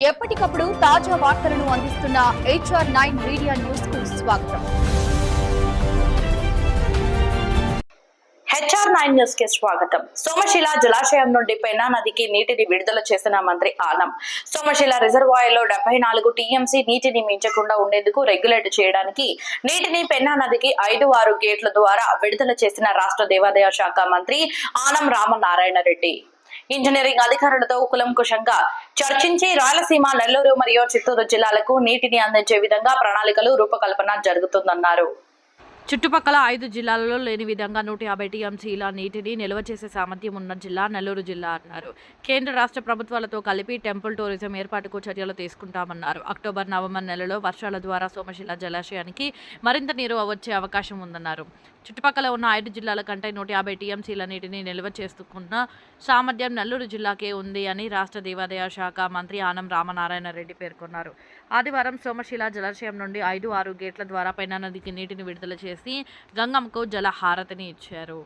ఎప్పటికప్పుడు తాజా వార్తలను అందిస్తున్న హెచ్ఆర్ నైన్ మీడియా న్యూస్కు స్వాగతం హెచ్ఆర్ నైన్ న్యూస్కి స్వాగతం. సోమశిల జలాశయం నుండి పెన్నా నదికి నీటిని విడుదల చేసిన మంత్రి ఆనం. సోమశిల రిజర్వాయర్లో డెబ్బై నాలుగు టీఎంసీ నీటిని మించకుండా ఉండేందుకు రెగ్యులేట్ చేయడానికి నీటిని పెన్నా నదికి ఐదు ఆరు గేట్ల ద్వారా విడుదల చేసిన రాష్ట్ర దేవాదాయ శాఖ మంత్రి ఆనం రామనారాయణ రెడ్డి. ఇంజనీరింగ్ అధికారులతో కులంకుశంగా చర్చించి రాయలసీమ నెల్లూరు మరియు చిత్తూరు జిల్లాలకు నీటిని అందించే విధంగా ప్రణాళికలు రూపకల్పన జరుగుతుందన్నారు. చుట్టుపక్కల ఐదు జిల్లాలలో లేని విధంగా నూట యాభై టీఎంసీల నీటిని నిల్వ చేసే సామర్థ్యం ఉన్న జిల్లా నెల్లూరు జిల్లా అన్నారు. కేంద్ర రాష్ట్ర ప్రభుత్వాలతో కలిపి టెంపుల్ టూరిజం ఏర్పాటుకు చర్యలు తీసుకుంటామన్నారు. అక్టోబర్ నవంబర్ నెలలో వర్షాల ద్వారా సోమశిల జలాశయానికి మరింత నీరు వచ్చే అవకాశం ఉందన్నారు. చుట్టుపక్కల ఉన్న ఐదు జిల్లాల కంటే నూట యాభై టీఎంసీల నీటిని నిల్వ చేసుకున్న సామర్థ్యం నెల్లూరు జిల్లాకే ఉంది అని రాష్ట్ర దేవాదాయ శాఖ మంత్రి ఆనం రామనారాయణ రెడ్డి పేర్కొన్నారు. ఆదివారం సోమశిల జలాశయం నుండి ఐదు ఆరు గేట్ల ద్వారా పెన్నా నదికి నీటిని విడుదల చేసి గంగమ్మకు జల హారతిని ఇచ్చారు.